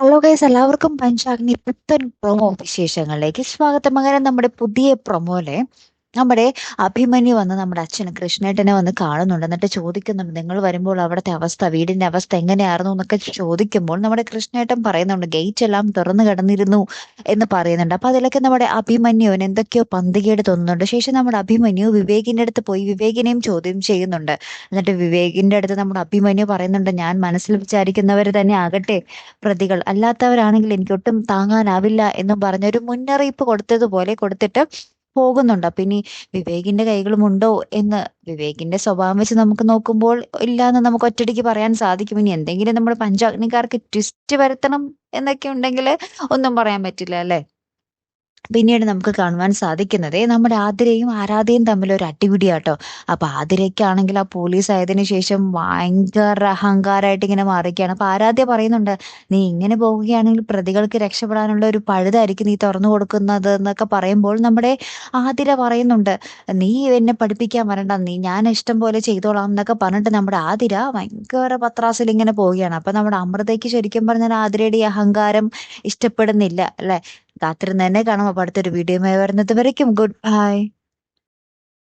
Hello guys എല്ലാവർക്കും പഞ്ചാഗ്നി പുത്തൻ promo വിശേഷങ്ങളിലേക്ക് സ്വാഗതം. അങ്ങനെ നമ്മുടെ പുതിയ പ്രൊമോയിലെ നമ്മുടെ അഭിമന്യു വന്ന് നമ്മുടെ അച്ഛന് കൃഷ്ണേട്ടനെ വന്ന് കാണുന്നുണ്ട്. എന്നിട്ട് ചോദിക്കുന്നുണ്ട് നിങ്ങൾ വരുമ്പോൾ അവിടുത്തെ അവസ്ഥ വീടിന്റെ അവസ്ഥ എങ്ങനെയായിരുന്നു? എന്നൊക്കെ ചോദിക്കുമ്പോൾ നമ്മുടെ കൃഷ്ണേട്ടൻ പറയുന്നുണ്ട് ഗേറ്റ് എല്ലാം തുറന്നു കിടന്നിരുന്നു എന്ന് പറയുന്നുണ്ട്. അപ്പൊ അതിലൊക്കെ നമ്മുടെ അഭിമന്യുവിന് എന്തൊക്കെയോ പന്തികേട് തോന്നുന്നുണ്ട്. ശേഷം നമ്മുടെ അഭിമന്യു വിവേകിന്റെ അടുത്ത് പോയി വിവേകിനെയും ചോദ്യം ചെയ്യുന്നുണ്ട്. എന്നിട്ട് വിവേകിന്റെ അടുത്ത് നമ്മുടെ അഭിമന്യു പറയുന്നുണ്ട് ഞാൻ മനസ്സിൽ വിചാരിക്കുന്നവർ തന്നെ ആകട്ടെ പ്രതികൾ. അല്ലാത്തവരാണെങ്കിൽ എനിക്ക് ഒട്ടും താങ്ങാനാവില്ല എന്നും പറഞ്ഞൊരു മുന്നറിയിപ്പ് കൊടുത്തതുപോലെ കൊടുത്തിട്ട് പോകുന്നുണ്ട്. അപ്പൊ ഇനി വിവേകിന്റെ കൈകളും ഉണ്ടോ എന്ന് വിവേകിന്റെ സ്വഭാവം വെച്ച് നമുക്ക് നോക്കുമ്പോൾ ഇല്ല എന്ന് നമുക്ക് ഒറ്റടിക്ക് പറയാൻ സാധിക്കും. ഇനി എന്തെങ്കിലും നമ്മൾ പഞ്ചാഗ്നിക്കാർക്ക് ട്വിസ്റ്റ് വരുത്തണം എന്നൊക്കെ ഉണ്ടെങ്കിൽ ഒന്നും പറയാൻ പറ്റില്ല അല്ലെ? പിന്നീട് നമുക്ക് കാണുവാൻ സാധിക്കുന്നത് നമ്മുടെ ആതിരയും ആരാധയും തമ്മിൽ ഒരു അടിപിടിയാട്ടോ അപ്പൊ ആതിരയ്ക്കാണെങ്കിൽ ആ പോലീസ് ആയതിനു ശേഷം ഭയങ്കര അഹങ്കാരമായിട്ട് ഇങ്ങനെ മാറുകയാണ് അപ്പൊ ആരാധ്യ പറയുന്നുണ്ട് നീ ഇങ്ങനെ പോവുകയാണെങ്കിൽ പ്രതികൾക്ക് രക്ഷപ്പെടാനുള്ള ഒരു പഴുതായിരിക്കും നീ തുറന്നു കൊടുക്കുന്നത് എന്നൊക്കെ പറയുമ്പോൾ നമ്മുടെ ആതിര പറയുന്നുണ്ട് നീ എന്നെ പഠിപ്പിക്കാൻ വരണ്ട നീ ഞാൻ ഇഷ്ടം പോലെ ചെയ്തോളാം എന്നൊക്കെ പറഞ്ഞിട്ട് നമ്മുടെ ആതിര ഭയങ്കര പത്രാസിൽ ഇങ്ങനെ പോവുകയാണ്. അപ്പൊ നമ്മുടെ അമൃതയ്ക്ക് ശരിക്കും പറഞ്ഞാൽ ആതിരയുടെ അഹങ്കാരം ഇഷ്ടപ്പെടുന്നില്ല അല്ലെ? കാത്തിരുന്ന് തന്നെ കാണാം. അപ്പൊ അടുത്തൊരു വീഡിയോ വരുന്നത് വരയ്ക്കും. Good bye